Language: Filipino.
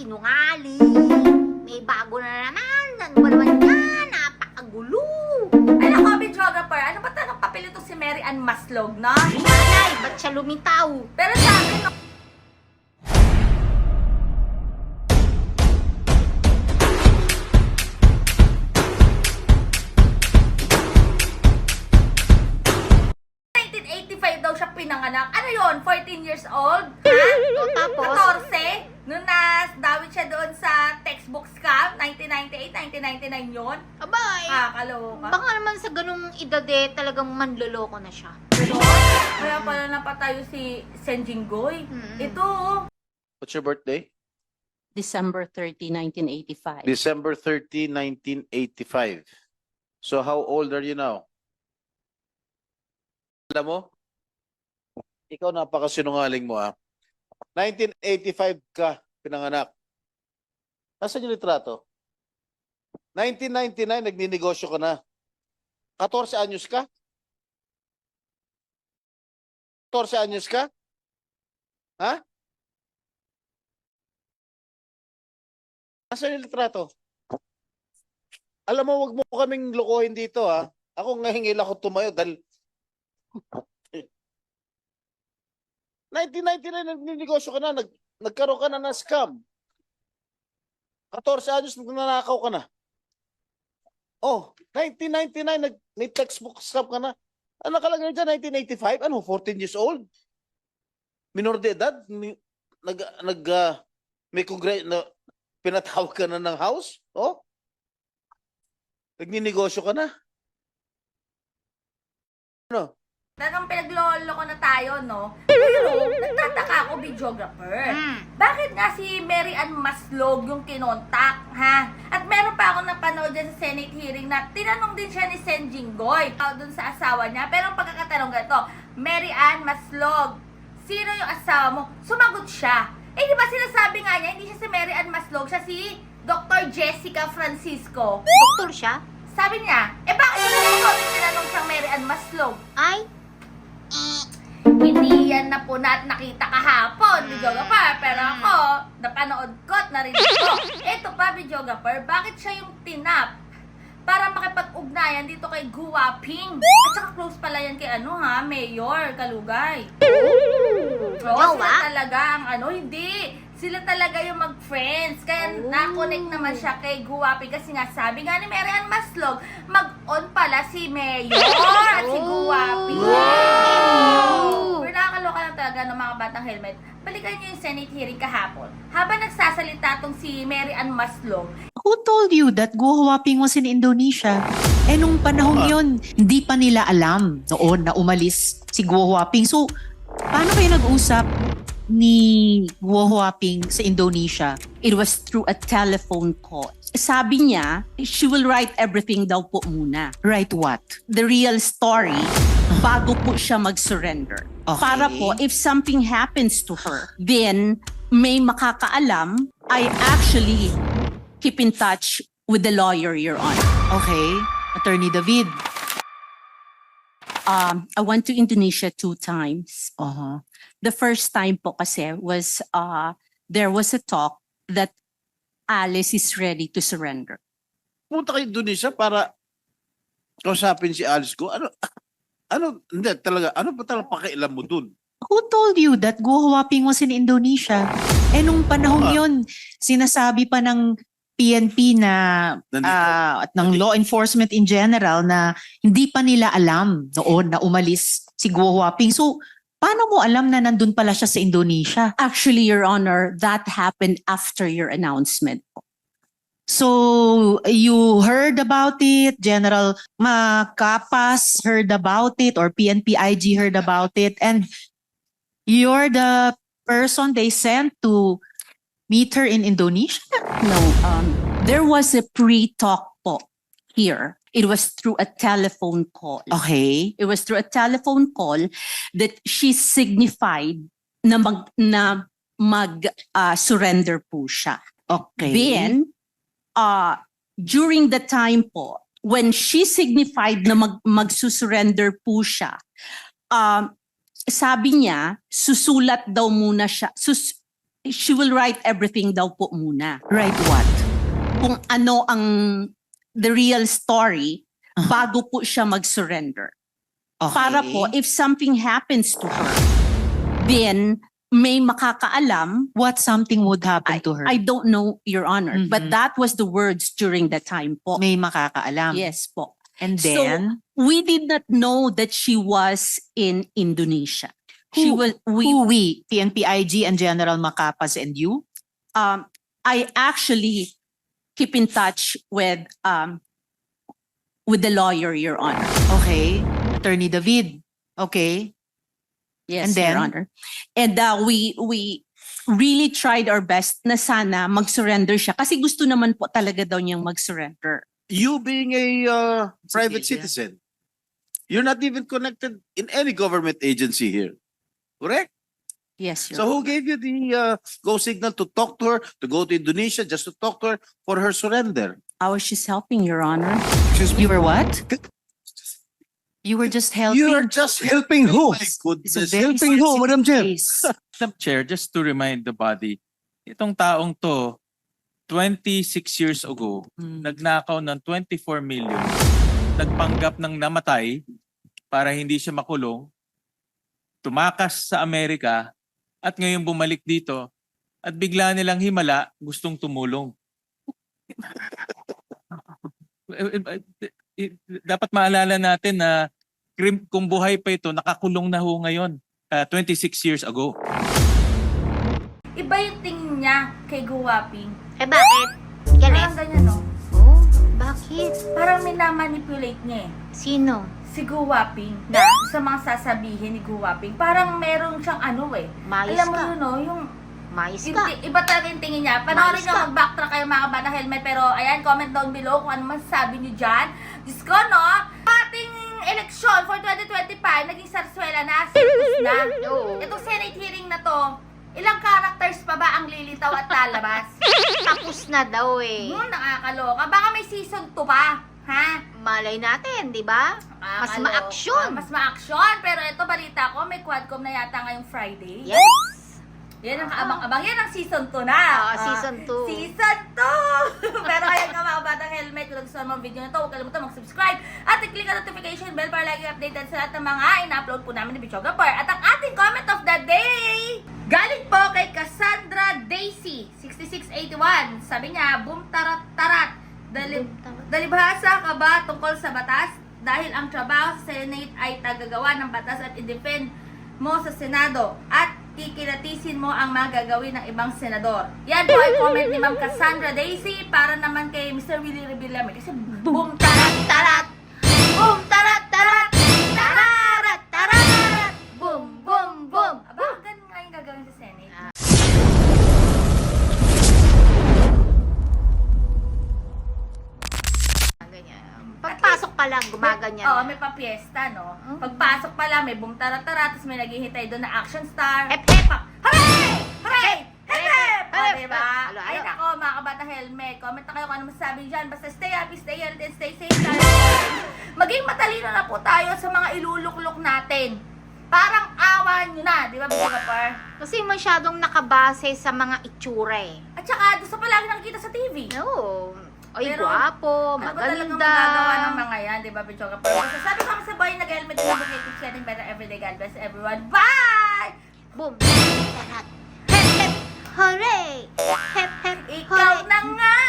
sinungaling. May bago na naman. Ano ba naman yan? Napakagulo. Ay, nako, videographer, ano ba tanong papel ito si Mary Ann Maslog, no? Ay, ba't siya lumitaw? Pero sa akin, no, ...1985 daw siya pinanganak. Ano yon 14 years old? 98, 90, 99 yun? Abay! Kakaloka. Baka naman sa ganung edad eh, talagang manloloko na siya. Pero, kaya pala napatayo si Senjingoy. Mm-mm. Ito, oh. What's your birthday? December 30, 1985. December 30, 1985. So how old are you now? Alam mo, ikaw napakasinungaling mo ah. 1985 ka pinanganak. Nasaan yung litrato? 1999 nagninegosyo ka na. 14 anyos ka? 14 anyos ka? Ha? Nasaan yung litrato? Alam mo, wag mo kaming lokohin dito ha. Ako ngahingil ako tumayo dahil 1999 nagninegosyo ka na, nag, nagkaroon ka na ng scam. 14 anyos nagnanakaw ka na. Oh, 1999 nag may textbook scam ka na. Ano nakalagay dyan? 1985? Ano? 14 years old? Minor de edad? Ni- Nag, nag, ah, may congre na, pinatawag ka na ng house? Oh? Nagninegosyo ka na? Ano? Talagang pinaglolo ko na tayo, no? Pero, nagtataka ako, videographer. Hmm. Bakit nga si Mary Ann Maslog yung kinontak, ha? Meron pa ako napanood dyan sa Senate hearing na tinanong din siya ni Sen Jinggoy uh, dun sa asawa niya. Pero ang pagkakatanong ganito, Mary Ann Maslog, sino yung asawa mo? Sumagot siya. Eh, di ba sinasabi nga niya, hindi siya si Mary Ann Maslog, siya si Dr. Jessica Francisco. Doktor siya? Sabi niya, eh bakit mo tinanong siyang Mary Ann Maslog? Ay, Hindi yan na po na nakita kahapon, videographer. Pero ako, napanood ko at narinig ko. Ito pa, videographer, bakit siya yung tinap? Para makipag-ugnayan dito kay Guwaping. At saka close pala yan kay ano ha, Mayor Kalugay. Oo, Jowa? sila talaga ang ano, hindi. Sila talaga yung mag-friends. Kaya Oh. na-connect naman siya kay Guwaping. Kasi nga sabi nga ni Mary Ann Maslog, mag-on pala si Mayor at si Oh. Guwaping. Wow! Pero nakakaloka lang talaga ng mga batang helmet. Balikan niyo yung Senate hearing kahapon. Habang nagsasalita tong si Mary Ann Maslog, Who told you that Go Huaping was in Indonesia? Eh nung panahon yun, hindi pa nila alam noon na umalis si Go Huaping. So, paano kayo nag-usap ni Go Huaping sa Indonesia? It was through a telephone call. Sabi niya, she will write everything daw po muna. Right what? The real story bago po siya mag-surrender. Okay. Para po, if something happens to her, then may makakaalam, I actually keep in touch with the lawyer you're on. Okay. Attorney David. Um, I went to Indonesia two times. Uh-huh. The first time po kasi was uh, there was a talk that Alice is ready to surrender. Punta kayo Indonesia para kausapin si Alice ko. Ano? Ano? Hindi, talaga. Ano pa talaga pakialam mo dun? Who told you that Go Huaping was in Indonesia? Eh nung panahon Ah. yun, sinasabi pa ng PNP na Nandito. ah, at ng law enforcement in general na hindi pa nila alam noon na umalis si Guo Huaping. So, paano mo alam na nandun pala siya sa Indonesia? Actually, Your Honor, that happened after your announcement. So, you heard about it, General Macapas heard about it, or PNP IG heard about it, and you're the person they sent to meet her in Indonesia? No, um, there was a pre-talk po here. It was through a telephone call. Okay. It was through a telephone call that she signified na mag na mag uh, surrender po siya. Okay. Then uh during the time po when she signified na mag magsusurrender po siya um sabi niya susulat daw muna siya sus, she will write everything daw po muna. Right what? Kung ano ang the real story Uh-huh. bago po siya mag-surrender. Okay. Para po, if something happens to her, then may makakaalam. what something would happen I, to her? I don't know, Your Honor, but Mhm. that was the words during the time po. May makakaalam. Yes po. And So, then, We did not know that she was in Indonesia. She Who- was, we, who we, PNPIG and General Macapas and you? um, I actually keep in touch with, um, with the lawyer, Your Honor. Okay. Attorney David. Okay. Yes, And then? Your Honor. And uh, we, we really tried our best na sana mag-surrender siya kasi gusto naman po talaga daw niyang mag-surrender. You being a uh, private Civilian. citizen, you're not even connected in any government agency here. Correct? Yes, Your So who gave you the uh, go signal to talk to her, to go to Indonesia just to talk to her for her surrender? I was just helping, Your Honor. Excuse You were what? You were just helping. You're just helping who? My It's a goodness, very helping who, sensitive Madam Chair? case. Madam Chair, just to remind the body, itong taong to, 26 years ago, Hmm. nagnakaw ng 24 million, nagpanggap ng namatay para hindi siya makulong, tumakas sa Amerika, at ngayon bumalik dito, at bigla nilang himala, gustong tumulong. Dapat maalala natin na krim- kung buhay pa ito, nakakulong na ho ngayon, ah, 26 years ago. Iba yung tingin niya kay Guwaping. Eh bakit? Parang Ganes? ganyan, no? Oh, bakit? Parang minamanipulate niya eh. Sino? Si Guwaping. Na? Sa mga sasabihin ni Guwaping. Parang meron siyang ano eh. Mais Alam mo ka. yun, no? Yung Mais ka. ti- iba talaga yung tingin niya. Panoorin Mais nyo, ka. mag-backtrack kayo mga kabata helmet. Pero ayan, comment down below kung ano masasabi niyo dyan. Diyos ko, no? Ating eleksyon for 2025, naging sarsuela na, sirkus na. Oo. Itong Senate hearing na to, ilang characters pa ba ang lilitaw at lalabas? Tapos na daw eh. Hmm, nakakaloka. Baka may season 2 pa. Ha? Malay natin, di ba? Mas Nakakaloka. ma-action. Mas ma-action. Pero ito, balita ko, may quadcom na yata ngayong Friday. Yes. Yan ang kaabang-abang. Yan ang season 2 na. Ah, season 2. Season 2! Pero ayun nga mga batang helmet, kung gusto mo ang video na to, huwag kalimutan mag-subscribe at i-click ang notification bell para lagi updated sa lahat ng mga ina-upload po namin ni Bichoga Par. At ang ating comment of the day, galing po kay Cassandra Daisy, 6681. Sabi niya, boom tarat tarat. Dali, dalibhasa ka ba tungkol sa batas? Dahil ang trabaho sa Senate ay tagagawa ng batas at i-defend mo sa Senado at kikilatisin mo ang mga gagawin ng ibang senador. Yan po ay comment ni Ma'am Cassandra Daisy para naman kay Mr. Willie Revillame. Kasi boom tarat tarat! Pa lang, gumaganyan. Oo, na. may papiesta, no? Oh. Pagpasok pa lang, may tarat, tapos may naghihintay doon na action star. Hep, hep! Hooray! Hooray! Hep, hep! O, Hep, diba? Ay, nako, mga kabata helmet. Comment na kayo kung ano masasabi dyan. Basta stay happy, stay healthy, and stay safe tayo. Maging matalino na po tayo sa mga iluluklok natin. Parang awan nyo na, di ba, Bishop Kapar? Kasi masyadong nakabase sa mga itsura eh. At saka, sa palagi nakikita sa TV. No. Ay, Pero, guwapo, maganda. Ano ba magagawa ng mga yan, di ba, Bichoga? Pero masasabi ko sa boy, nag-helmet na bukitin siya ng better everyday. God bless everyone. Bye! Boom! Hep, hep, hooray! Hep, hep, Ikaw na nga!